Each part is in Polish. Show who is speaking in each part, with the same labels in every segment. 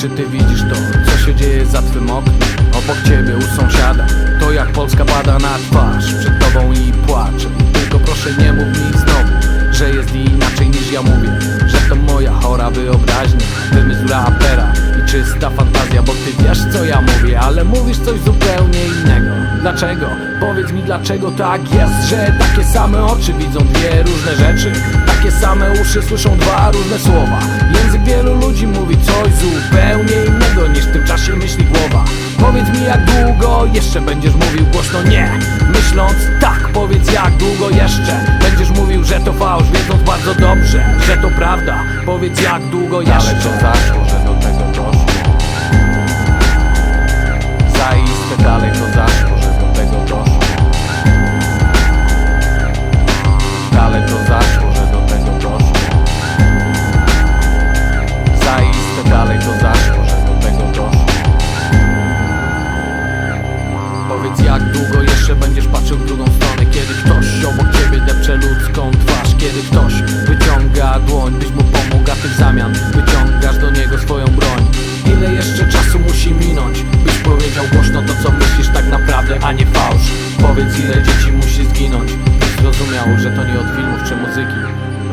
Speaker 1: Czy ty widzisz to, co się dzieje za twym oknem? Obok ciebie, u sąsiada To jak Polska pada na twarz. Przed tobą i płacze Tylko proszę nie mów mi znowu Że jest inaczej niż ja mówię. Że to moja chora wyobraźnia Wymysł rapera i czysta fantazja Bo ty wiesz co ja mówię Ale mówisz coś zupełnie innego. Dlaczego? Powiedz mi dlaczego tak jest Że takie same oczy widzą dwie różne rzeczy? Takie same uszy słyszą dwa różne słowa coś zupełnie innego Niż w tym czasie myśli głowa. Powiedz mi jak długo jeszcze będziesz mówił głośno nie? Myśląc tak, powiedz jak długo jeszcze Będziesz mówił, że to fałsz, wiedząc bardzo dobrze Że to prawda, powiedz jak długo jeszcze
Speaker 2: zaszło,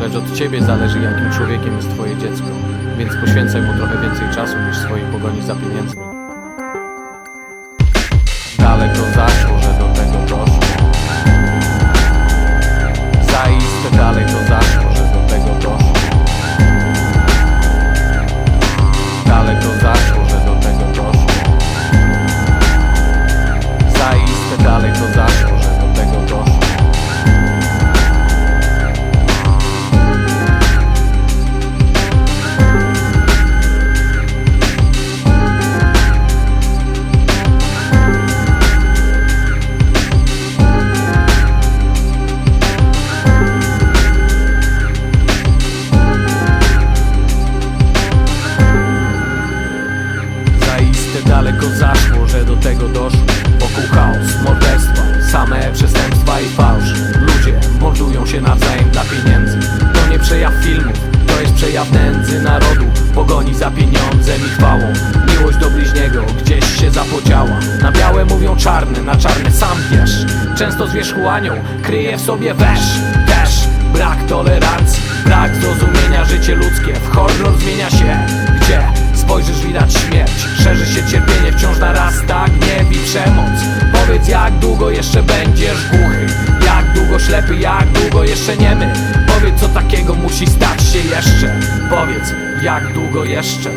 Speaker 1: Lecz od ciebie zależy jakim człowiekiem jest twoje dziecko. Więc poświęcaj mu trochę więcej czasu niż swojej pogoni za pieniędzmi.
Speaker 2: Daleko zaszło,
Speaker 1: daleko zaszło, że do tego doszło. Wokół chaos, morderstwa, same przestępstwa i fałsz. Ludzie mordują się nawzajem dla pieniędzy. To nie przejaw filmów, to jest przejaw nędzy narodu. Pogoni za pieniądzem i chwałą. Miłość do bliźniego gdzieś się zapodziała. Na białe mówią czarne, na czarne sam wiesz. Często zwierzchu anioł kryje w sobie wesz Też brak tolerancji, brak zrozumienia. Życie ludzkie w horror zmienia się. Gdzie spojrzysz widać śmierć. Szerzy się cierpienie, wciąż narasta gniew i przemoc. Powiedz jak długo jeszcze będziesz głuchy? Jak długo ślepy, jak długo jeszcze niemy Powiedz co takiego musi stać się jeszcze? Powiedz jak długo jeszcze